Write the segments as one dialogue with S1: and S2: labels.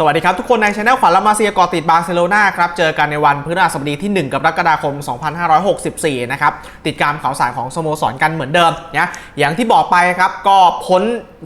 S1: สวัสดีครับ ทุกคนในช anel ขวัญละมาเซียกอติดบาร์เซโลนาครับ เจอกันในวันพฤหัสบดีที่ 1 กรกฎาคม 2564 นะครับ ติดตามข่าวสารของสโมสรกันเหมือนเดิมนะอย่างที่บอกไปครับก็พ้น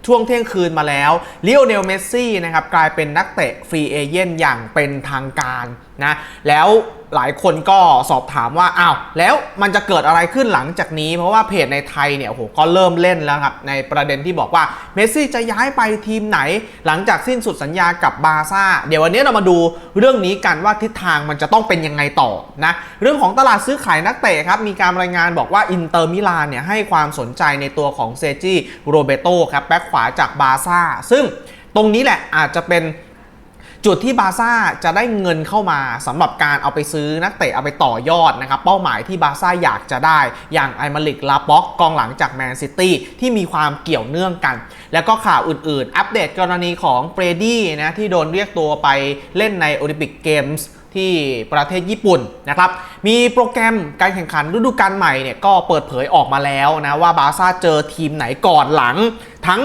S1: ช่วงเที่ยงคืนมาแล้วลิโอเนลเมสซี่นะครับกลายเป็นนักเตะฟรีเอเย่นอย่างเป็นทางการนะแล้วหลายคนก็สอบถามว่าอ้าวแล้วมันจะเกิดอะไรขึ้นหลังจากนี้ เพราะว่าเพจในไทยเนี่ยโอ้โหก็เริ่มเล่นแล้วครับในประเด็นที่บอกว่าเมสซี่จะย้ายไปทีมไหน หลังจากสิ้นสุดสัญญากับบาร์ซ่า เดี๋ยววันนี้เรามาดูเรื่องนี้กันว่าทิศทางมันจะต้องเป็นยังไงต่อนะเรื่องของตลาดซื้อขายนักเตะครับมีการรายงานบอกว่าอินเตอร์มิลานเนี่ยให้ความสนใจในตัวของเซจิโรเบโตครับแบ็คขวาจากบาซ่า ซึ่งตรงนี้แหละอาจจะเป็นจุดที่บาซ่าจะได้เงินเข้ามาสำหรับการเอาไปซื้อนักเตะเอาไปต่อยอดนะครับเป้าหมายที่บาซ่าอยากจะได้อย่างไอมาลิกลาป็อกกองหลังจากแมนซิตี้ที่มีความเกี่ยวเนื่องกัน แล้วก็ข่าวอื่นๆ อัปเดตกรณีของเบรดี้นะที่โดนเรียกตัวไปเล่นในโอลิมปิกเกมส์ที่ประเทศญี่ปุ่นนะครับ มีโปรแกรมการแข่งขันฤดูกาลใหม่เนี่ยก็เปิดเผยออกมาแล้วนะว่าบาซ่าเจอทีมไหนก่อนหลัง ทั้ง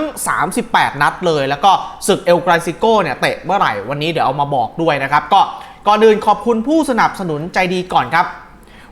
S1: 38 นัดเลย แล้วก็ศึกเอลกราซิโกเนี่ยเตะเมื่อไหร่วันนี้เดี๋ยวเอามาบอกด้วยนะครับ ก็ก่อนอื่นขอบคุณผู้สนับสนุนใจดีก่อนครับ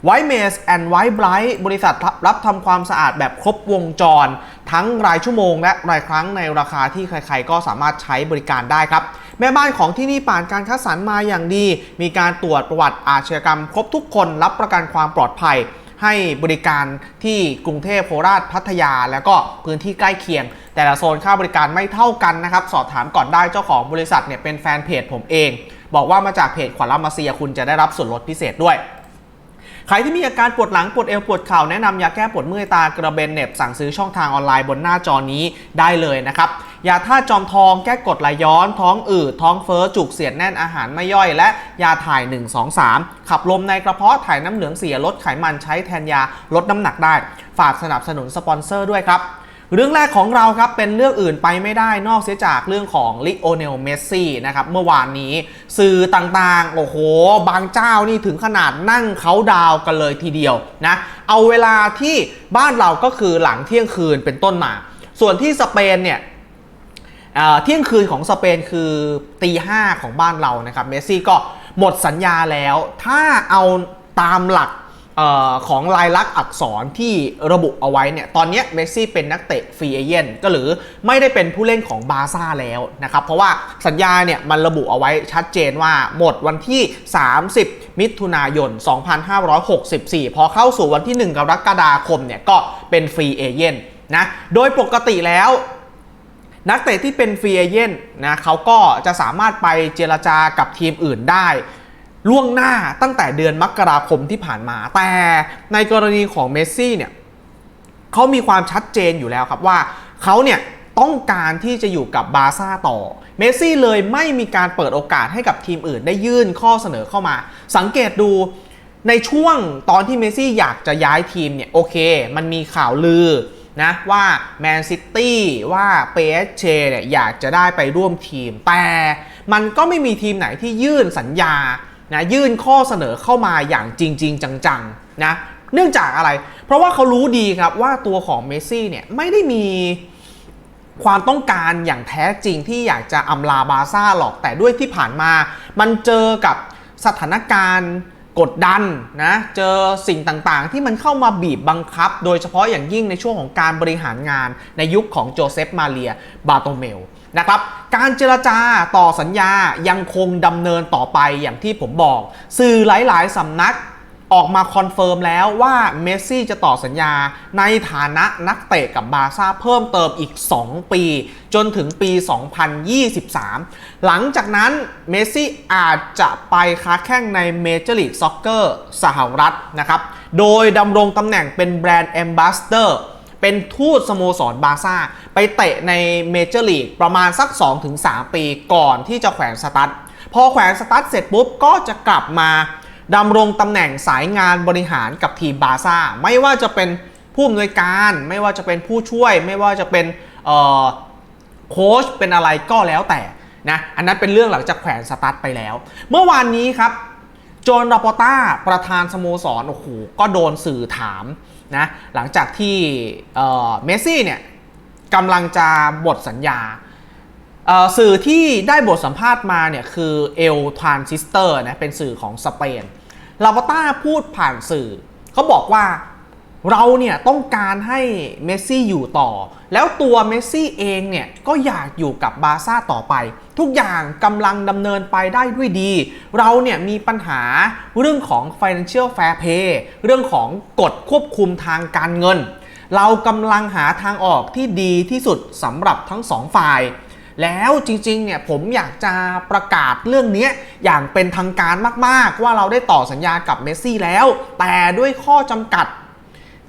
S1: ไวเมสแอนด์ไวไบรท์บริษัทรับทำความสะอาดแบบครบวงจร ทั้งรายชั่วโมงและรายครั้งในราคาที่ใครๆ ก็สามารถใช้บริการได้ครับ แม่บ้านของที่นี่ผ่านการคัดสรรมาอย่างดี มีการตรวจประวัติอาชญากรรม ครบทุกคนรับประกันความปลอดภัย ให้บริการที่กรุงเทพโคราชพัทยา แล้วก็พื้นที่ใกล้เคียง แต่ละโซนค่าบริการไม่เท่ากันนะครับ สอบถามก่อนได้เจ้าของบริษัทเนี่ยเป็นแฟนเพจผมเอง บอกว่ามาจากเพจขวัญลามาเซียคุณจะได้รับส่วนลดพิเศษด้วยใครที่มีอาการปวดหลังปวดเอวปวดเข่าแนะนำยาแก้ปวดเมื่อยตากระเบนเน็บสั่งซื้อช่องทางออนไลน์บนหน้าจอนี้ได้เลยนะครับ ยาท่าตุจอมทองแก้กดไหลย้อน ท้องอืดท้องเฟ้อจุกเสียดแน่นอาหารไม่ย่อย และยาถ่าย 1 2 3 ขับลมในกระเพาะถ่ายน้ำเหลืองเสียลดไขมันใช้แทนยาลดน้ำหนักได้ ฝากสนับสนุนสปอนเซอร์ด้วยครับเรื่องแรกของเราครับ เป็นเรื่องอื่นไปไม่ได้นอกเสียจากเรื่องของลิโอเนลเมสซี่นะครับเมื่อวานนี้สื่อต่างๆ โอ้โห บางเจ้านี่ถึงขนาดนั่งเขาดาวกันเลยทีเดียวนะ เอาเวลาที่บ้านเราก็คือหลังเที่ยงคืนเป็นต้นมา ส่วนที่สเปนเนี่ย เที่ยงคืนของสเปนคือตีห้าของบ้านเรานะครับเมสซี่ก็หมดสัญญาแล้ว ถ้าเอาตามหลักออของลายลักษณ์อักษรที่ระบุเอาไว้เนี่ยตอนนี้เมสซี่เป็นนักเตะฟรีเอเย่นก็หรือไม่ได้เป็นผู้เล่นของบาซ่าแล้วนะครับ เพราะว่าสัญญาเนี่ยมันระบุเอาไว้ชัดเจนว่าหมดวันที่ 30 มิถุนายน 2564 พอเข้าสู่วันที่ 1 กรกฎาคมเนี่ยก็เป็นฟรีเอเย่นนะโดยปกติแล้ว นักเตะที่เป็นฟรีเอเย่นนะเขาก็จะสามารถไปเจรจากับทีมอื่นได้ ล่วงหน้าตั้งแต่เดือนมกราคมที่ผ่านมา แต่ในกรณีของเมสซี่เนี่ยเขามีความชัดเจนอยู่แล้วครับว่าเขาเนี่ยต้องการที่จะอยู่กับบาร์ซ่าต่อ เมสซี่เลยไม่มีการเปิดโอกาสให้กับทีมอื่นได้ยื่นข้อเสนอเข้ามา สังเกตดูในช่วงตอนที่เมสซี่อยากจะย้ายทีมเนี่ยโอเค มันมีข่าวลือ นะว่าแมนซิตี้ว่าเปเชเนี่ยอยากจะได้ไปร่วมทีม แต่มันก็ไม่มีทีมไหนที่ยื่นสัญญานะยื่นข้อเสนอเข้ามาอย่างจริง ๆ จังๆนะเนื่องจากอะไร เพราะว่าเขารู้ดีครับว่าตัวของเมสซี่เนี่ยไม่ได้มีความต้องการอย่างแท้จริงที่อยากจะอำลาบาซ่าหรอกแต่ด้วยที่ผ่านมา มันเจอกับสถานการณ์ กดดันนะ เจอสิ่งต่างๆ ที่มันเข้ามาบีบบังคับ โดยเฉพาะอย่างยิ่งในช่วงของการบริหารงานในยุคของโจเซฟมาเรียบาโตเมลนะครับ การเจรจาต่อสัญญายังคงดำเนินต่อไปอย่างที่ผมบอก สื่อหลายๆสำนัก ออกมาคอนเฟิร์มแล้วว่าเมสซี่จะต่อสัญญาในฐานะนักเตะกับบาร์ซ่าเพิ่มเติมอีก 2 ปี จนถึงปี 2023 หลังจากนั้นเมสซี่อาจจะไปค้าแข่งในเมเจอร์ลีกซ็อกเกอร์สหรัฐนะครับ โดยดำรงตำแหน่งเป็นแบรนด์แอมบาสเดอร์เป็นทูตสโมสรบาร์ซ่า ไปเตะในเมเจอร์ลีกประมาณสัก 2-3 ปีก่อนที่จะแขวนสตั๊ดพอแขวนสตั๊ดเสร็จปุ๊บก็จะกลับมา ดำรงตำแหน่งสายงานบริหารกับทีมบาร์ซ่าไม่ว่าจะเป็นผู้อำนวยการ ไม่ว่าจะเป็นผู้ช่วย ไม่ว่าจะเป็นโค้ชเป็นอะไรก็แล้วแต่นะอันนั้นเป็นเรื่องหลังจากแขวนสตั๊ดไปแล้ว เมื่อวานนี้ครับโจนราปอต้าประธานสโมสรโอ้โหก็โดนสื่อถามนะหลังจากที่เมสซี่เนี่ยกำลังจะบทสัญญาสื่อที่ได้บทสัมภาษณ์มาเนี่ยคือเอลทรานซิสเตอร์นะเป็นสื่อของสเปน ลาปอต้าพูดผ่านสื่อ เขาบอกว่าเราเนี่ยต้องการให้เมสซี่อยู่ต่อ แล้วตัวเมสซี่เองเนี่ยก็อยากอยู่กับบาร์ซ่าต่อไป ทุกอย่างกำลังดำเนินไปได้ด้วยดี เราเนี่ยมีปัญหาเรื่องของ financial fair play เรื่องของกฎควบคุมทางการเงิน เรากำลังหาทางออกที่ดีที่สุดสำหรับทั้งสองฝ่าย แล้วจริงๆเนี่ยผมอยากจะประกาศเรื่องนี้อย่างเป็นทางการมากๆ ว่าเราได้ต่อสัญญากับเมสซี่แล้ว แต่ด้วยข้อจำกัด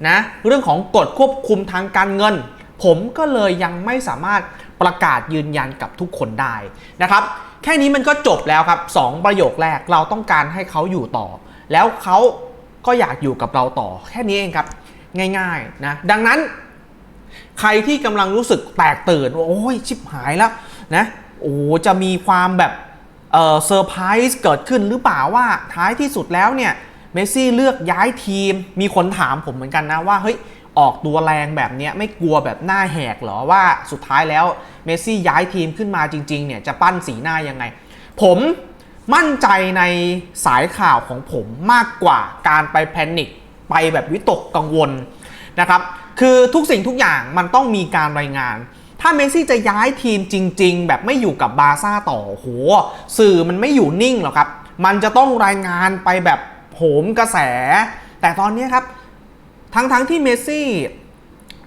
S1: นะเรื่องของกฎควบคุมทางการเงิน ผมก็เลยยังไม่สามารถประกาศยืนยันกับทุกคนได้นะครับ แค่นี้มันก็จบแล้วครับสองประโยคแรกเราต้องการให้เขาอยู่ต่อ แล้วเขาก็อยากอยู่กับเราต่อ แค่นี้เองครับ ง่ายๆนะดังนั้น ใครที่กำลังรู้สึกแตกตื่นว่าโอ้ยชิบหายแล้วนะโอ้จะมีความแบบเออเซอร์ไพรส์เกิดขึ้นหรือเปล่าว่าท้ายที่สุดแล้วเนี่ยเมสซี่เลือกย้ายทีม มีคนถามผมเหมือนกันนะว่าเฮ้ยออกตัวแรงแบบนี้ไม่กลัวแบบหน้าแหกเหรอว่าสุดท้ายแล้วเมสซี่ย้ายทีมขึ้นมาจริง ๆ เนี่ยจะปั้นสีหน้ายังไง ผมมั่นใจในสายข่าวของผมมากกว่าการไปแพนิคไปแบบวิตกกังวลนะครับ คือทุกสิ่งทุกอย่างมันต้องมีการรายงาน ถ้าเมสซี่จะย้ายทีมจริง ๆ แบบไม่อยู่กับบาร์ซ่าต่อโหสื่อมันไม่อยู่นิ่งหรอกครับ มันจะต้องรายงานไปแบบโหมกระแส แต่ตอนนี้ครับ ทั้งๆทที่เมสซี่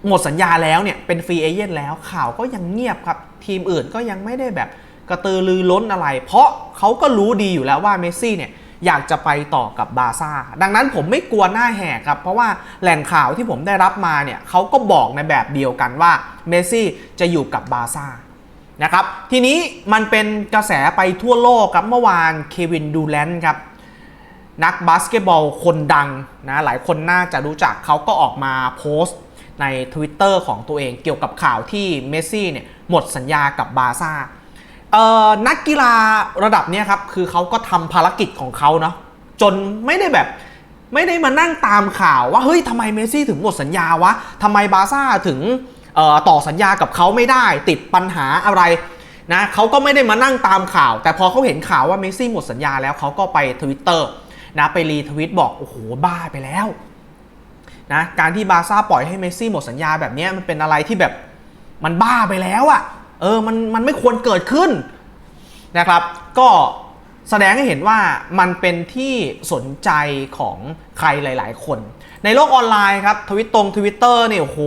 S1: หมดสัญญาแล้วเนี่ยเป็นฟรีเอเจนต์แล้วข่าวก็ยังเงียบครับ ทีมอื่นก็ยังไม่ได้แบบกระตือรือร้นอะไร เพราะเขาก็รู้ดีอยู่แล้วว่าเมสซี่เนี่ย อยากจะไปต่อกับบาซ่า ดังนั้นผมไม่กลัวหน้าแหกครับ เพราะว่าแหล่งข่าวที่ผมได้รับมาเนี่ยเขาก็บอกในแบบเดียวกันว่าเมสซี่จะอยู่กับบาซ่านะครับ ทีนี้มันเป็นกระแสไปทั่วโลกครับเมื่อวานเควินดูแลนครับนักบาสเกตบอลคนดังนะหลายคนน่าจะรู้จักเขาก็ออกมาโพสต์ใน Twitter ของตัวเองเกี่ยวกับข่าวที่เมสซี่เนี่ยหมดสัญญากับบาซ่า เอ่อนักกีฬาระดับเนี้ยครับคือเขาก็ทำภารกิจของเขาเนาะจนไม่ได้แบบไม่ได้มานั่งตามข่าวว่าเฮ้ยทำไมเมสซี่ถึงหมดสัญญาวะทำไมบาร์ซ่าถึงเอ่อต่อสัญญากับเขาไม่ได้ติดปัญหาอะไรนะเขาก็ไม่ได้มานั่งตามข่าว แต่พอเขาเห็นข่าวว่าเมสซี่หมดสัญญาแล้วเขาก็ไปทวิตเตอร์นะไปรีทวิตบอกโอ้โหบ้าไปแล้วนะการที่บาร์ซ่าปล่อยให้เมสซี่หมดสัญญาแบบเนี้ยมันเป็นอะไรที่แบบมันบ้าไปแล้วอะ่ะ เออมันมันไม่ควรเกิดขึ้นนะครับ ก็แสดงให้เห็นว่ามันเป็นที่สนใจของใครหลาย ๆ คน ในโลกออนไลน์ครับทวิตตรงทวิตเตอร์เนี่ยโอ้โห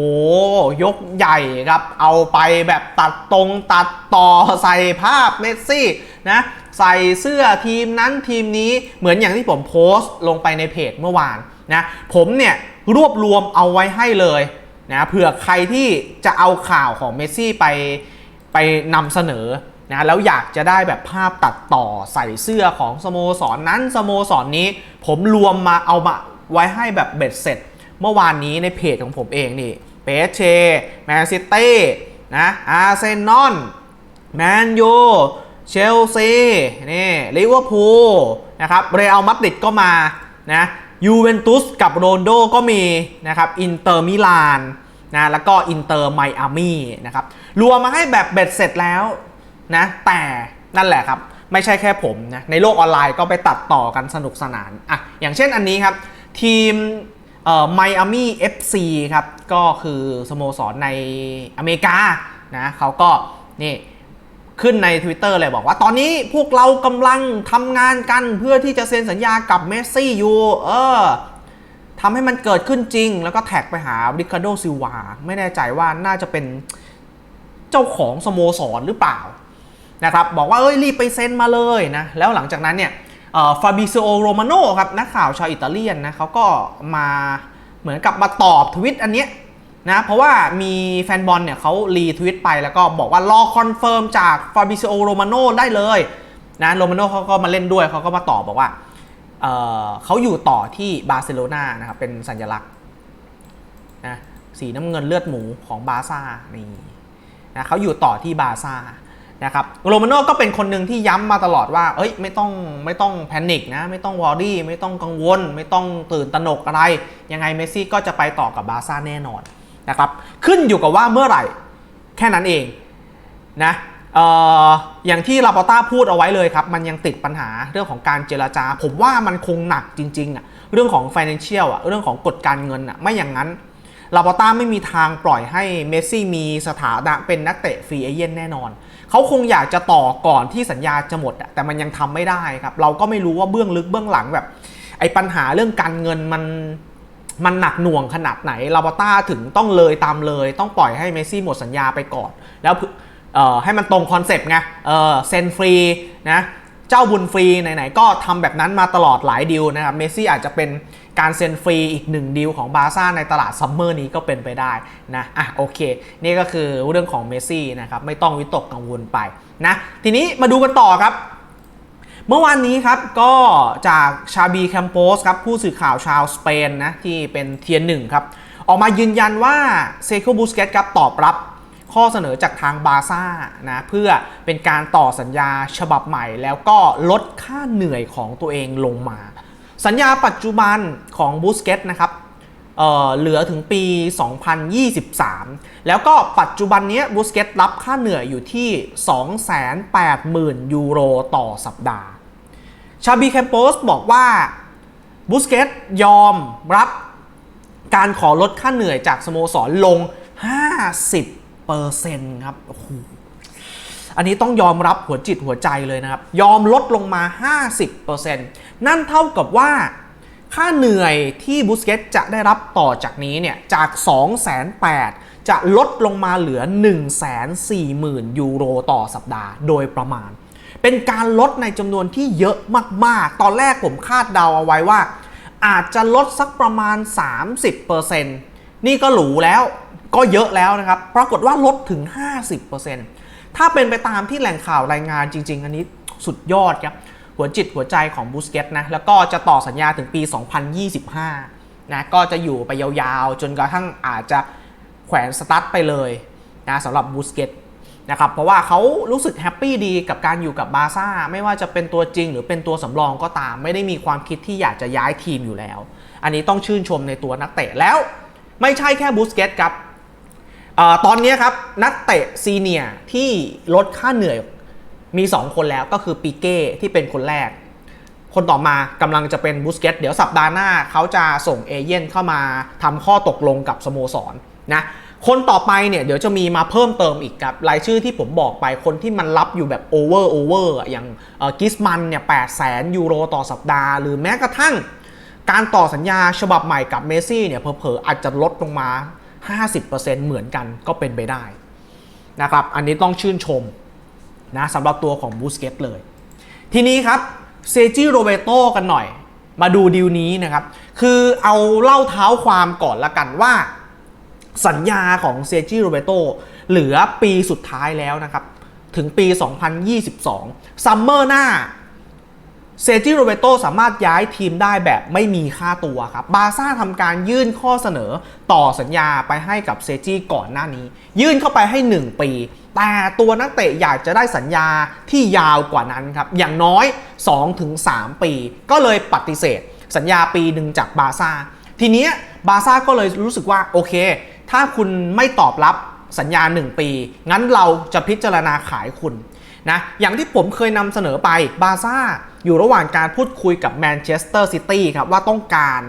S1: ยกใหญ่ครับ เอาไปแบบตัดตรงตัดต่อใส่ภาพเมสซี่นะใส่เสื้อทีมนั้นทีมนี้เหมือนอย่างที่ผมโพสต์ลงไปในเพจเมื่อวานนะผมเนี่ยรวบรวมเอาไว้ให้เลยนะเผื่อใครที่จะเอาข่าวของเมสซี่ไป ไปนำเสนอนะแล้วอยากจะได้แบบภาพตัดต่อใส่เสื้อของสโมสรนนั้นสโมสรนนี้ ผมรวมมาเอามาไว้ให้แบบเบ็ดเสร็จ เมื่อวานนี้ในเพจของผมเองนี่เปเชแมนซิตี้นะอาร์เซนอลแมนยูเชลซีนี่ลิเวอร์พูลนะครับเรอัลมาดริดก็มานะยูเวนตุสกับโรนโดก็มีนะครับอินเตอร์มิลาน นะแล้วก็อินเตอร์ไมอามี่นะครับรวมมาให้แบบเบ็ดเสร็จแล้วนะแต่นั่นแหละครับ ไม่ใช่แค่ผมนะในโลกออนไลน์ก็ไปตัดต่อกันสนุกสนานอะอย่างเช่นอันนี้ครับ ทีมไมอามี่เอฟซีครับ ก็คือสโมสรในอเมริกานะเขาก็นี่ขึ้นใน Twitter เลยบอกว่าตอนนี้พวกเรากำลังทำงานกันเพื่อที่จะเซ็นสัญญากับเมสซี่อยู่ เออ ทำให้มันเกิดขึ้นจริง แล้วก็แท็กไปหาริคาโดซิลวาไม่แน่ใจว่าน่าจะเป็นเจ้าของสโมสรหรือเปล่านะครับบอกว่าเอ้ยรีบไปเซ็นมาเลยนะแล้วหลังจากนั้นเนี่ยฟาบิซิโอโรมาโนครับนักข่าวชาวอิตาเลียนนะเขาก็มาเหมือนกับมาตอบทวิตอันเนี้ยนะเพราะว่ามีแฟนบอลเนี่ยเขารีทวิตไปแล้วก็บอกว่ารอคอนเฟิร์มจากฟาบิซิโอโรมาโนได้เลยนะโรมาโนเขาก็มาเล่นด้วยเขาก็มาตอบบอกว่า เเขาอยู่ต่อที่บาร์เซโลนานะครับเป็นสัญลักษณ์นะสีน้ำเงินเลือดหมูของบาร์ซ่านี่นะเขาอยู่ต่อที่บาร์ซ่านะครับโรมาโน่ก็เป็นคนหนึ่งที่ย้ำมาตลอดว่า เอ้ยไม่ต้องไม่ต้องแพนิคนะไม่ต้องวอรี่ไม่ต้องกังวล ไม่ต้องตื่นตระหนกอะไร ยังไงเมสซี่ก็จะไปต่อกับบาร์ซ่าแน่นอนนะครับขึ้นอยู่กับว่าเมื่อไหร่แค่นั้นเองนะ อย่างที่ลาปอต้าพูดเอาไว้เลยครับ มันยังติดปัญหาเรื่องของการเจรจา ผมว่ามันคงหนักจริงๆอะเรื่องของ financial อะเรื่องของกฎการเงินอะไม่อย่างนั้นลาปอต้าไม่มีทางปล่อยให้เมสซี่มีสถานะเป็นนักเตะฟรีเอเย่นแน่นอน เขาคงอยากจะต่อก่อนที่สัญญาจะหมดอะแต่มันยังทำไม่ได้ครับ เราก็ไม่รู้ว่าเบื้องลึกเบื้องหลังแบบ ไอ้ปัญหาเรื่องการเงินมันมันหนักหน่วงขนาดไหนลาปอต้าถึงต้องเลยตามเลย ต้องปล่อยให้เมสซี่หมดสัญญาไปก่อน แล้ว เอ่อให้มันตรงคอนเซปต์ไงเออเซ็นฟรีนะเจ้าบุญฟรีไหนๆก็ทำแบบนั้นมาตลอดหลายดีลนะครับเมสซี่อาจจะเป็นการเซ็นฟรีอีกหนึ่งดีลของบาร์ซ่าในตลาดซัมเมอร์นี้ก็เป็นไปได้นะอะโอเค นี่ก็คือเรื่องของเมสซี่นะครับไม่ต้องวิตกกังวลไปนะทีนี้มาดูกันต่อครับเมื่อวานนี้ครับก็จากชาบีแคมโปสครับผู้สื่อข่าวชาวสเปนนะที่เป็นเทียนหนึ่งครับออกมายืนยันว่าเซโคบูสเกตครับตอบรับ ข้อเสนอจากทางบาซ่านะเพื่อเป็นการต่อสัญญาฉบับใหม่ แล้วก็ลดค่าเหนื่อยของตัวเองลงมา สัญญาปัจจุบันของบูสเกตนะครับเเหลือถึงปี 2023 แล้วก็ปัจจุบันนี้บูสเกตรับค่าเหนื่อยอยู่ที่ 280,000 ยูโรต่อสัปดาห์ ชาบีแคมโปสบอกว่าบูสเกตยอมรับการขอลดค่าเหนื่อยจากสโมสรลง 50 ครับโอ้โหอันนี้ต้องยอมรับหัวจิตหัวใจเลยนะครับ ยอมลดลงมา 50%นั่นเท่ากับว่า ค่าเหนื่อยที่บูสเกตจะได้รับต่อจากนี้เนี่ย จาก2,800,000 จะลดลงมาเหลือ 140,000 ยูโรต่อสัปดาห์โดยประมาณ เป็นการลดในจำนวนที่เยอะมาก ๆ ตอนแรกผมคาดเดาเอาไว้ว่า อาจจะลดสักประมาณ 30% นี่ก็หรูแล้วก็เยอะแล้วนะครับ ปรากฏว่าลดถึง 50%ถ้าเป็นไปตามที่แหล่งข่าวรายงานจริง ๆ อันนี้สุดยอดครับหัวจิตหัวใจของบูสเกตนะ แล้วก็จะต่อสัญญาถึงปี 2025 นะ ก็จะอยู่ไปยาวๆ จนกระทั่งอาจจะแขวนสตาร์ทไปเลยนะสำหรับบูสเกตนะครับ เพราะว่าเขารู้สึกแฮปปี้ดีกับการอยู่กับบาซ่า ไม่ว่าจะเป็นตัวจริงหรือเป็นตัวสำรองก็ตาม ไม่ได้มีความคิดที่อยากจะย้ายทีมอยู่แล้ว อันนี้ต้องชื่นชมในตัวนักเตะแล้ว ไม่ใช่แค่บูสเกตครับอตอนนี้ครับนักเตะซีเนียที่ลดค่าเหนื่อยมี 2 คนแล้วก็คือปีเก้ที่เป็นคนแรก คนต่อมากำลังจะเป็นบูสเกตเดี๋ยวสัปดาห์หน้าเขาจะส่งเอเย่นเข้ามาทำข้อตกลงกับสโมสรนะคนต่อไปเนี่ยเดี๋ยวจะมีมาเพิ่มเติมอีกครับรายชื่อที่ผมบอกไปคนที่มันรับอยู่แบบโอเวอร์โอเวอร์อย่างกิสมันเนี่ยแปดแสนยูโรต่อสัปดาห์ หรือแม้กระทั่ง การต่อสัญญาฉบับใหม่กับเมซี่เนี่ยเผลอๆอาจจะลดลงมา 50%เหมือนกันก็เป็นไปได้นะครับอันนี้ต้องชื่นชมนะสำหรับตัวของบูสเกตเลย ทีนี้ครับเซจิโรเบโตกันหน่อย มาดูดีลนี้นะครับ คือเอาเล่าเท้าความก่อนละกันว่า สัญญาของเซจิโรเบโตเหลือปีสุดท้ายแล้วนะครับ ถึงปี 2022 ซัมเมอร์หน้า เซจิโรเบโตสามารถย้ายทีมได้แบบไม่มีค่าตัวครับบาซ่าทำการยื่นข้อเสนอต่อสัญญาไปให้กับเซจิก่อนหน้านี้ ยื่นเข้าไปให้ 1 ปี แต่ตัวนักเตะอยากจะได้สัญญาที่ยาวกว่านั้นครับ อย่างน้อย 2-3 ปี ก็เลยปฏิเสธ สัญญาปีหนึ่งจากบาซ่าทีนี้บาซ่าก็เลยรู้สึกว่าโอเค ถ้าคุณไม่ตอบรับสัญญา 1 ปี งั้นเราจะพิจารณาขายคุณ นะอย่างที่ผมเคยนำเสนอไปบาซ่าอยู่ระหว่างการพูดคุยกับแมนเชสเตอร์ซิตี้ครับว่าต้องการ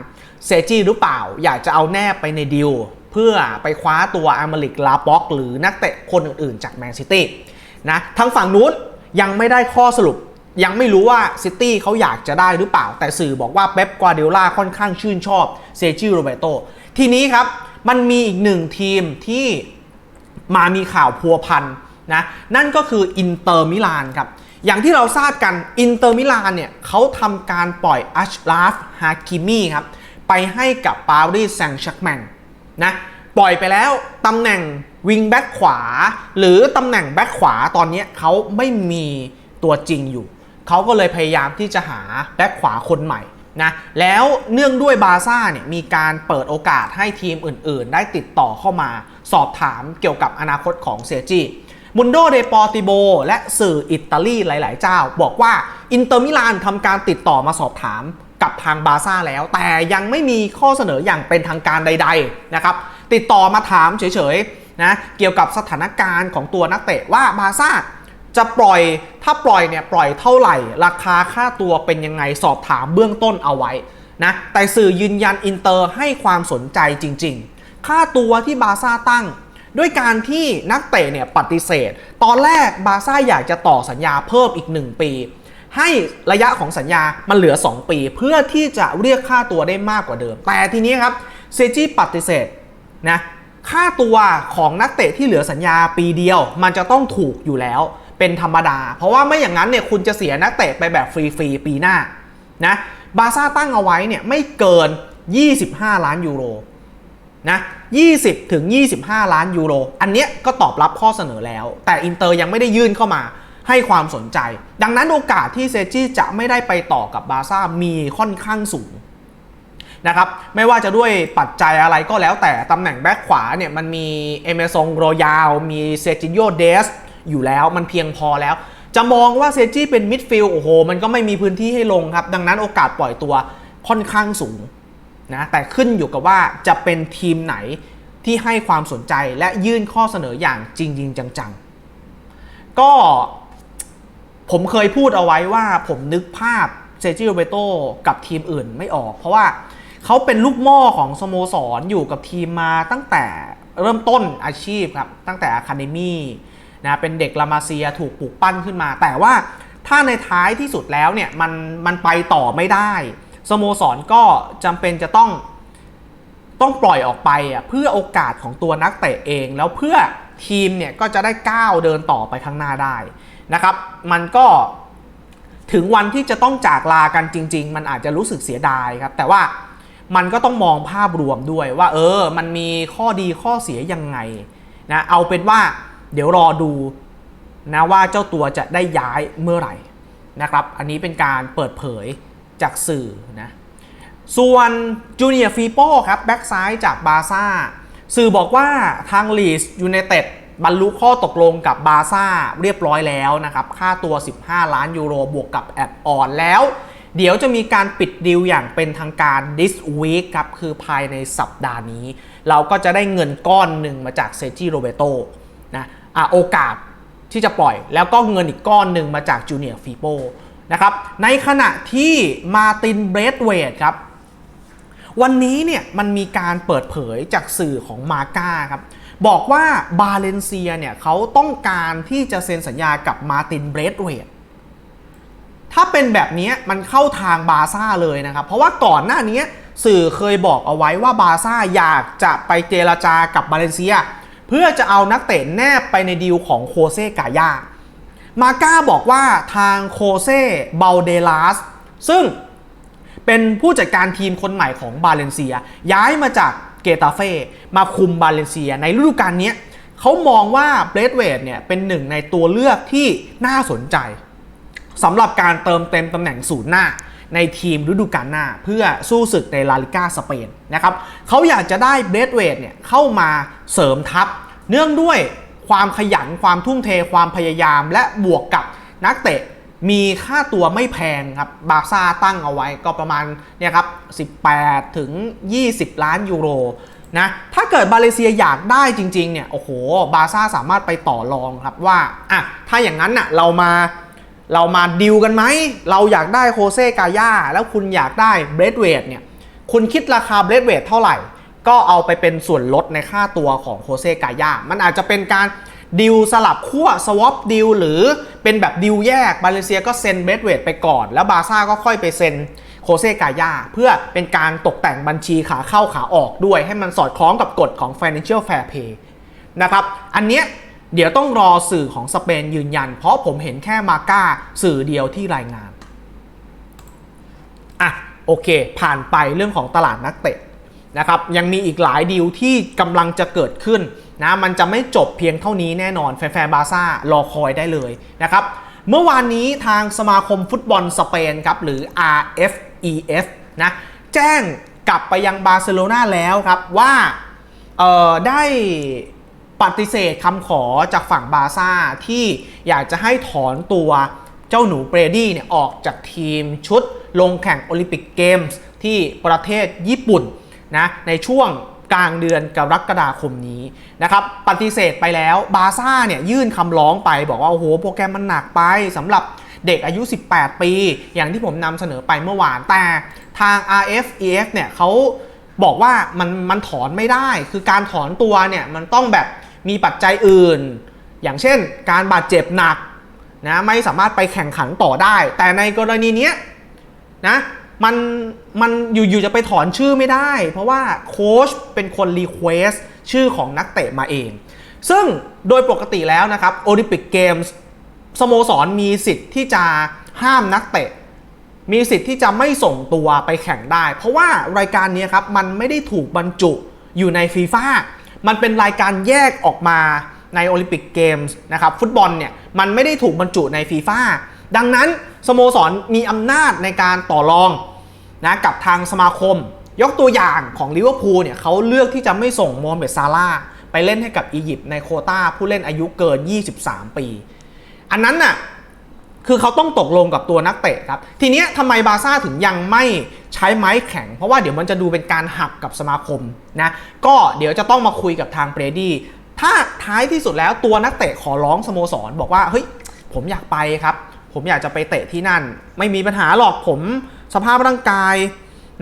S1: เซจีหรือเปล่า อยากจะเอาแนบไปในดิวเพื่อไปคว้าตัวอามาลิกลาบ็อก หรือนักเตะคนอื่นๆ จากแมนซิตี้นะทางฝั่งนู้นยังไม่ได้ข้อสรุป ยังไม่รู้ว่าซิตี้เขาอยากจะได้หรือเปล่า แต่สื่อบอกว่าเป๊ปกวาเดล่าค่อนข้างชื่นชอบเซจิโรเบโตทีนี้ครับ มันมีอีกหนึ่งทีมที่มามีข่าวพัวพัน นะนั่นก็คืออินเตอร์มิลานครับอย่างที่เราทราบกันอินเตอร์มิลานเนี่ยเขาทำการปล่อยอัชราฟฮาคิมีครับไปให้กับปารีสแซงต์แชร์กแมงนะปล่อยไปแล้วตำแหน่งวิงแบ็กขวา หรือตำแหน่งแบ็กขวาตอนนี้เขาไม่มีตัวจริงอยู่เขาก็เลยพยายามที่จะหาแบ็กขวาคนใหม่นะแล้วเนื่องด้วยบาซ่าเนี่ยมีการเปิดโอกาสให้ทีมอื่น ๆ ได้ติดต่อเข้ามา สอบถามเกี่ยวกับอนาคตของเซจี มุนโดเดปอติโบและสื่ออิตาลีหลาย ๆ เจ้า บอกว่าอินเตอร์มิลานทำการติดต่อมาสอบถามกับทางบาซ่าแล้ว แต่ยังไม่มีข้อเสนออย่างเป็นทางการใด ๆ นะครับ ติดต่อมาถามเฉย ๆ นะ เกี่ยวกับสถานการณ์ของตัวนักเตะว่าบาซ่าจะปล่อยถ้าปล่อยเนี่ยปล่อยเท่าไหร่ ราคาค่าตัวเป็นยังไงสอบถามเบื้องต้นเอาไว้นะแต่สื่อยืนยันอินเตอร์ให้ความสนใจจริง ๆ ค่าตัวที่บาซ่าตั้ง ด้วยการที่นักเตะเนี่ยปฏิเสธ ตอนแรกบาซ่าอยากจะต่อสัญญาเพิ่มอีก 1 ปี ให้ระยะของสัญญามันเหลือ 2 ปี เพื่อที่จะเรียกค่าตัวได้มากกว่าเดิม แต่ทีนี้ครับเซจิปฏิเสธนะค่าตัวของนักเตะที่เหลือสัญญาปีเดียว มันจะต้องถูกอยู่แล้วเป็นธรรมดา เพราะว่าไม่อย่างนั้นเนี่ยคุณจะเสียนักเตะไปแบบฟรีๆปีหน้านะบาซ่าตั้งเอาไว้เนี่ยไม่เกิน 25 ล้านยูโรนะ 20ถึง25 ล้านยูโร อันเนี้ยก็ตอบรับข้อเสนอแล้ว แต่อินเตอร์ยังไม่ได้ยื่นเข้ามาให้ความสนใจ ดังนั้นโอกาสที่เซจิจะไม่ได้ไปต่อกับบาซ่ามีค่อนข้างสูงนะครับไม่ว่าจะด้วยปัจจัยอะไรก็แล้วแต่ตำแหน่งแบ็คขวาเนี่ยมันมีเอเมซงโรยาลมีเซจิโยเดสอยู่แล้วมันเพียงพอแล้ว จะมองว่าเซจิเป็นมิดฟิลด์โอ้โห มันก็ไม่มีพื้นที่ให้ลงครับ ดังนั้นโอกาสปล่อยตัวค่อนข้างสูง นะแต่ขึ้นอยู่กับว่าจะเป็นทีมไหนที่ให้ความสนใจและยื่นข้อเสนออย่างจริงจริงจังๆ ก็ผมเคยพูดเอาไว้ว่าผมนึกภาพเซจิโรเบโตกับทีมอื่นไม่ออก เพราะว่าเขาเป็นลูกหม้อของสโมสรอยู่กับทีมมาตั้งแต่เริ่มต้นอาชีพครับ ตั้งแต่อะคาเดมี่นะเป็นเด็กลามาเซียถูกปลูกปั้นขึ้นมา แต่ว่าถ้าในท้ายที่สุดแล้วเนี่ยมันมันไปต่อไม่ได้ สโมสรก็จำเป็นจะต้องต้องปล่อยออกไปอะเพื่อโอกาสของตัวนักเตะเอง แล้วเพื่อทีมเนี่ยก็จะได้ก้าวเดินต่อไปข้างหน้าได้นะครับ มันก็ถึงวันที่จะต้องจากลากันจริง ๆ มันอาจจะรู้สึกเสียดายครับ แต่ว่ามันก็ต้องมองภาพรวมด้วยว่า เออ มันมีข้อดีข้อเสียยังไงนะเอาเป็นว่าเดี๋ยวรอดูนะว่าเจ้าตัวจะได้ย้ายเมื่อไหร่นะครับ อันนี้เป็นการเปิดเผย จากสื่อนะส่วนจูเนียร์ฟีโป้ครับแบ็กซ้ายจากบาซ่าสื่อบอกว่าทางลีสยูไนเต็ดบรรลุข้อตกลงกับบาซ่าเรียบร้อยแล้วนะครับ ค่าตัว 15 ล้านยูโรบวกกับแอดออนแล้ว เดี๋ยวจะมีการปิดดีลอย่างเป็นทางการ this week ครับ คือภายในสัปดาห์นี้ เราก็จะได้เงินก้อนหนึ่งมาจากเซจิโรเบโตนะอะโอกาสที่จะปล่อย แล้วก็เงินอีกก้อนหนึ่งมาจากจูเนียร์ฟีโป นะครับ ในขณะที่มาตินเบรดเวดครับ วันนี้เนี่ยมันมีการเปิดเผยจากสื่อของมาก้าครับ บอกว่าบาเลนเซียเนี่ยเขาต้องการที่จะเซ็นสัญญากับมาตินเบรดเวดถ้าเป็นแบบนี้มันเข้าทางบาซ่าเลยนะครับ เพราะว่าก่อนหน้านี้สื่อเคยบอกเอาไว้ว่าบาซ่าอยากจะไปเจรจากับบาเลนเซีย เพื่อจะเอานักเตะแนบไปในดีลของโคเซกายา มาก้าบอกว่าทางโคเซ่เบลเดลัสซึ่งเป็นผู้จัดการทีมคนใหม่ของบาเลนเซีย ย้ายมาจากเกตาเฟ่มาคุมบาเลนเซีย ในฤดูกาลนี้เขามองว่าเบรดเวดเนี่ยเป็นหนึ่งในตัวเลือกที่น่าสนใจสำหรับการเติมเต็มตำแหน่งศูนย์หน้าในทีมฤดูกาลหน้า เพื่อสู้ศึกในลาลิก้าสเปนนะครับเขาอยากจะได้เบรดเวดเนี่ยเข้ามาเสริมทัพ เนื่องด้วย ความขยันความทุ่มเทความพยายาม และบวกกับนักเตะมีค่าตัวไม่แพงครับ บาซ่าตั้งเอาไว้ก็ประมาณเนี่ยครับ 18 ถึง 20 ล้านยูโรนะถ้าเกิดบาเลเซียอยากได้จริงๆเนี่ยโอ้โหบาซ่าสามารถไปต่อรองครับว่าอะถ้าอย่างนั้นน่ะเรามาเรามาดิวกันไหม เราอยากได้โคเซกายาแล้วคุณอยากได้เบรดเวดเนี่ยคุณคิดราคาเบรดเวดเท่าไหร่ ก็เอาไปเป็นส่วนลดในค่าตัวของโคเซกาย่ามันอาจจะเป็นการดิวสลับขั้วสวอปดิวหรือเป็นแบบดิวแยกบาเลเซียก็เซ็นเบรดเวดไปก่อน แล้วบาซ่าก็ค่อยไปเซ็นโคเซกายาเพื่อเป็นการตกแต่งบัญชีขาเข้าขาออกด้วย ให้มันสอดคล้องกับกฎของ Financial Fair Play นะครับอันเนี้ยเดี๋ยวต้องรอสื่อของสเปนยืนยัน เพราะผมเห็นแค่มาก้าสื่อเดียวที่รายงานอะโอเค ผ่านไปเรื่องของตลาดนักเตะ นะครับยังมีอีกหลายดีลที่กำลังจะเกิดขึ้นนะมันจะไม่จบเพียงเท่านี้แน่นอนแฟนๆบาร์ซ่ารอคอยได้เลยนะครับเมื่อวานนี้ทางสมาคมฟุตบอลสเปนครับหรือ RFEF นะแจ้งกลับไปยังบาร์เซโลนาแล้วครับว่าได้ปฏิเสธคำขอจากฝั่งบาร์ซ่าที่อยากจะให้ถอนตัวเจ้าหนูเบรดี้เนี่ยออกจากทีมชุดลงแข่งโอลิมปิกเกมส์ที่ประเทศญี่ปุ่น นะในช่วงกลางเดือนกรกฎาคมนี้นะครับปฏิเสธไปแล้วบาซ่าเนี่ยยื่นคำร้องไปบอกว่าโอ้โหโปรแกรมมันหนักไปสำหรับเด็กอายุ 18 ปี อย่างที่ผมนำเสนอไปเมื่อวานแต่ทาง RFEF เนี่ยเขาบอกว่ามันมันถอนไม่ได้ คือการถอนตัวเนี่ยมันต้องแบบมีปัจจัยอื่น อย่างเช่น การบาดเจ็บหนักนะไม่สามารถไปแข่งขันต่อได้ แต่ในกรณีเนี้ยนะ มันมันอยู่ๆจะไปถอนชื่อไม่ได้ เพราะว่าโค้ชเป็นคนรีเควสชื่อของนักเตะมาเอง ซึ่งโดยปกติแล้วนะครับโอลิมปิกเกมส์สโมสรมีสิทธิ์ที่จะห้ามนักเตะ มีสิทธิ์ที่จะไม่ส่งตัวไปแข่งได้ เพราะว่ารายการนี้ครับมันไม่ได้ถูกบรรจุอยู่ในฟีฟ่ามันเป็นรายการแยกออกมาในโอลิมปิกเกมส์นะครับฟุตบอลเนี่ยมันไม่ได้ถูกบรรจุในฟีฟ่าดังนั้น สโมสรมีอำนาจในการต่อรองนะกับทางสมาคม ยกตัวอย่างของลิเวอร์พูลเนี่ยเขาเลือกที่จะไม่ส่งโมฮัมเหม็ดซาลาไปเล่นให้กับอียิปต์ในโคต้าผู้เล่นอายุเกิน 23 ปี อันนั้นน่ะคือเขาต้องตกลงกับตัวนักเตะครับ ทีเนี้ยทำไมบาซ่าถึงยังไม่ใช้ไม้แข็ง เพราะว่าเดี๋ยวมันจะดูเป็นการหักกับสมาคมนะก็เดี๋ยวจะต้องมาคุยกับทางเบรดี้ถ้าท้ายที่สุดแล้วตัวนักเตะขอร้องสโมสร บอกว่าเฮ้ยผมอยากไปครับ ผมอยากจะไปเตะที่นั่น ไม่มีปัญหาหรอกผมสภาพร่างกาย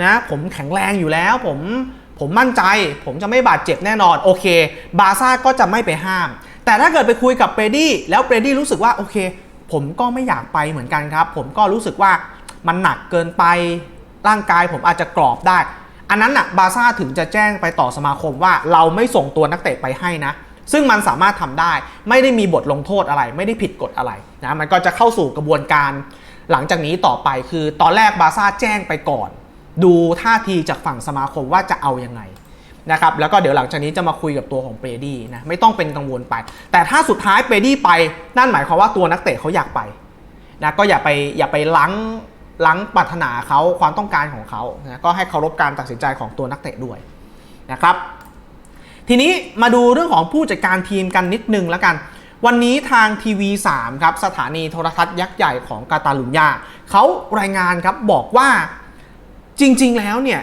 S1: นะผมแข็งแรงอยู่แล้ว ผมผมมั่นใจ ผมจะไม่บาดเจ็บแน่นอนโอเค บาซ่าก็จะไม่ไปห้าม แต่ถ้าเกิดไปคุยกับเบรดี้แล้วเบรดี้รู้สึกว่าโอเค ผมก็ไม่อยากไปเหมือนกันครับ ผมก็รู้สึกว่ามันหนักเกินไปร่างกายผมอาจจะกรอบได้ อันนั้นน่ะบาซ่าถึงจะแจ้งไปต่อสมาคมว่าเราไม่ส่งตัวนักเตะไปให้นะ ซึ่งมันสามารถทำได้ ไม่ได้มีบทลงโทษอะไร ไม่ได้ผิดกฎอะไรนะมันก็จะเข้าสู่กระบวนการหลังจากนี้ต่อไปคือตอนแรกบาซ่าแจ้งไปก่อน ดูท่าทีจากฝั่งสมาคมว่าจะเอายังไงนะครับแล้วก็เดี๋ยวหลังจากนี้จะมาคุยกับตัวของเปรดี้นะไม่ต้องเป็นกังวลไป แต่ถ้าสุดท้ายเปรดี้ไปนั่นหมายความว่าตัวนักเตะเขาอยากไปนะก็อย่าไปอย่าไปล้างล้างปรารถนาเขาความต้องการของเขานะก็ให้เคารพการตัดสินใจของตัวนักเตะด้วยนะครับ ทีนี้มาดูเรื่องของผู้จัดการทีมกันนิดนึงแล้วกัน วันนี้ทางทีวี3ครับสถานีโทรทัศน์ยักษ์ใหญ่ของกาตาลุญญาเขารายงานครับบอกว่าจริง ๆ แล้วเนี่ย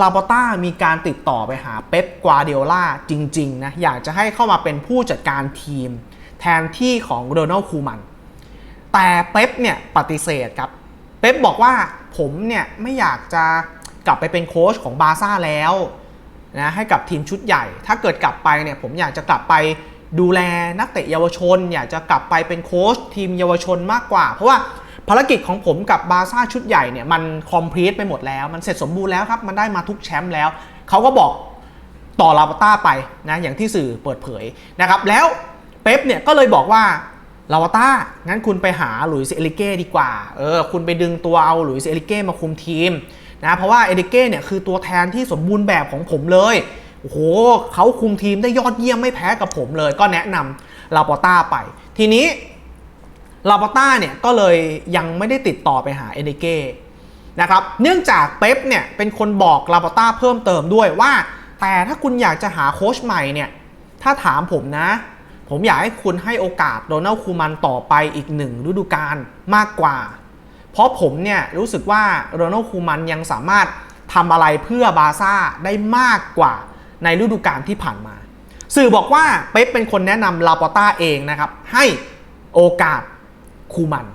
S1: ลาปอต้ามีการติดต่อไปหาเป๊ปกวาเดียล่าจริง ๆ นะ อยากจะให้เข้ามาเป็นผู้จัดการทีม แทนที่ของโรนัลคูมัน แต่เป๊ปเนี่ยปฏิเสธครับ เป๊ปบอกว่าผมเนี่ยไม่อยากจะกลับไปเป็นโค้ชของบาร์ซ่าแล้ว นะให้กับทีมชุดใหญ่ ถ้าเกิดกลับไปเนี่ยผมอยากจะกลับไปดูแลนักเตะเยาวชน อยากจะกลับไปเป็นโค้ชทีมเยาวชนมากกว่า เพราะว่าภารกิจของผมกับบาร์ซ่าชุดใหญ่เนี่ยมันคอมพลีทไปหมดแล้ว มันเสร็จสมบูรณ์แล้วครับ มันได้มาทุกแชมป์แล้ว เขาก็บอกต่อลาปต้าไปนะอย่างที่สื่อเปิดเผยนะครับ แล้วเป๊ปเนี่ยก็เลยบอกว่าลาวต้า งั้นคุณไปหาหลุยส์เอลิเก้ดีกว่า เออ คุณไปดึงตัวเอาหลุยส์เอลิเก้มาคุมทีม นะเพราะว่าเอลิเก้เนี่ยคือตัวแทนที่สมบูรณ์แบบของผมเลยโอ้โหเขาคุมทีมได้ยอดเยี่ยมไม่แพ้กับผมเลย ก็แนะนำลาปต้าไป ทีนี้ลาปต้าเนี่ยก็เลยยังไม่ได้ติดต่อไปหาเอเนเก้นะครับเนื่องจากเป๊ปเนี่ยเป็นคนบอกลาปต้าเพิ่มเติมด้วยว่า แต่ถ้าคุณอยากจะหาโค้ชใหม่เนี่ยถ้าถามผมนะ ผมอยากให้คุณให้โอกาสโดนัลคูมันต่อไปอีกหนึ่งฤดูกาลมากกว่า เพราะผมเนี่ยรู้สึกว่าโรนัลคูมันยังสามารถทำอะไรเพื่อบาซ่าได้มากกว่าในฤดูกาลที่ผ่านมา สื่อบอกว่าเป๊ปเป็นคนแนะนำลาปอต้าเองนะครับ ให้โอกาสคูมัน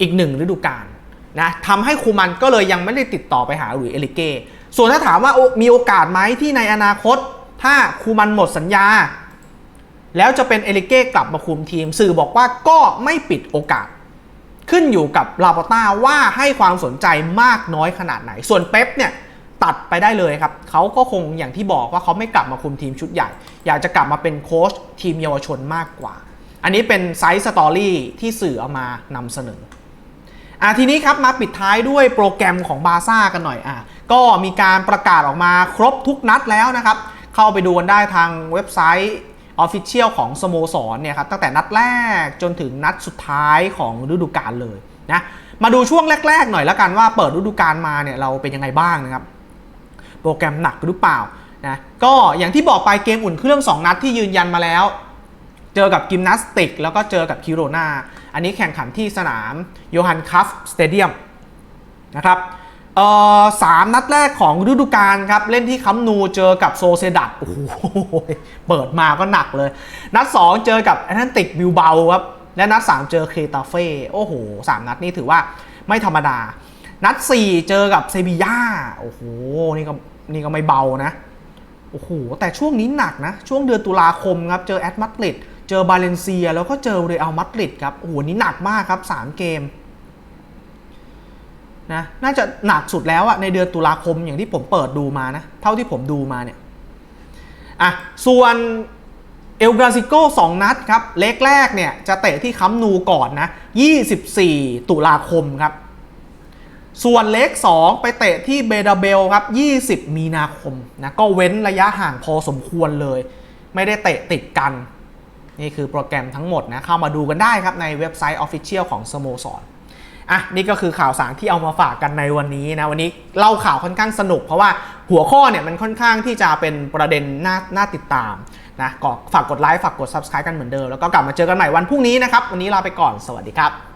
S1: อีกหนึ่งฤดูกาลนะทำให้คูมันก็เลยยังไม่ได้ติดต่อไปหาหลุยเอลิเก้ส่วนถ้าถามว่ามีโอกาสไหมที่ในอนาคต ถ้าคูมันหมดสัญญา แล้วจะเป็นเอลิเก้กลับมาคุมทีม สื่อบอกว่าก็ไม่ปิดโอกาส ขึ้นอยู่กับลาปอต้าว่าให้ความสนใจมากน้อยขนาดไหน ส่วนเป๊ปเนี่ยตัดไปได้เลยครับเขาก็คงอย่างที่บอกว่าเขาไม่กลับมาคุมทีมชุดใหญ่ อยากจะกลับมาเป็นโค้ชทีมเยาวชนมากกว่า อันนี้เป็นไซส์สตอรี่ที่สื่อเอามานำเสนออะทีนี้ครับมาปิดท้ายด้วยโปรแกรมของบาซ่ากันหน่อยอะก็มีการประกาศออกมาครบทุกนัดแล้วนะครับ เข้าไปดูกันได้ทางเว็บไซต์ Official ของสโมสรเนี่ยครับตั้งแต่นัดแรกจนถึงนัดสุดท้ายของฤดูกาลเลยนะมาดูช่วงแรก ๆ หน่อยแล้วกันว่าเปิดฤดูกาลมาเนี่ยเราเป็นยังไงบ้างนะครับ โปรแกรมหนักหรือเปล่านะก็อย่างที่บอกไปเกมอุ่นเครื่อง 2 นัดที่ยืนยันมาแล้ว เจอกับกิมนาสติก แล้วก็เจอกับคิโรนาอันนี้แข่งขันที่สนามโยฮันคัฟสเตเดียมนะครับ เอ่อสามนัดแรกของฤดูกาลครับ เล่นที่คัมนูเจอกับโซเซดัดโอ้โหเปิดมาก็หนักเลย นัด 2 เจอกับแอตแลนติกบิลเบาครับ และนัด 3 เจอเคตาเฟ่โอ้โหสามนัดนี้ถือว่าไม่ธรรมดา นัด 4 เจอกับเซบีย่าโอ้โหนี่ก็นี่ก็ไม่เบานะโอ้โหแต่ช่วงนี้หนักนะ ช่วงเดือนตุลาคมครับ เจอแอตมาดริดเจอบาเลนเซียแล้วก็เจอเรอัลมาดริดครับโอ้โหนี่หนักมากครับ 3 เกม นะน่าจะหนักสุดแล้วอะในเดือนตุลาคมอย่างที่ผมเปิดดูมานะ เท่าที่ผมดูมาเนี่ยอะส่วนเอลกราซิโก้2นัดครับ เล็กแรกเนี่ย จะเตะที่คัมนูก่อนนะ 24 ตุลาคมครับ ส่วนเล็ก 2 ไปเตะที่เบดาเบลครับ 20 มีนาคมนะ ก็เว้นระยะห่างพอสมควรเลย ไม่ได้เตะติดกัน นี่คือโปรแกรมทั้งหมดนะ เข้ามาดูกันได้ครับในเว็บไซต์ Official ของสโมสร อะนี่ก็คือข่าวสารที่เอามาฝากกันในวันนี้นะวันนี้เล่าข่าวค่อนข้างสนุก เพราะว่าหัวข้อเนี่ยมันค่อนข้างที่จะเป็นประเด็นน่าน่าติดตามนะก็ฝากกดไลค์ฝากกด Subscribe กันเหมือนเดิมแล้วก็กลับมาเจอกันใหม่วันพรุ่งนี้นะครับวันนี้ลาไปก่อนสวัสดีครับ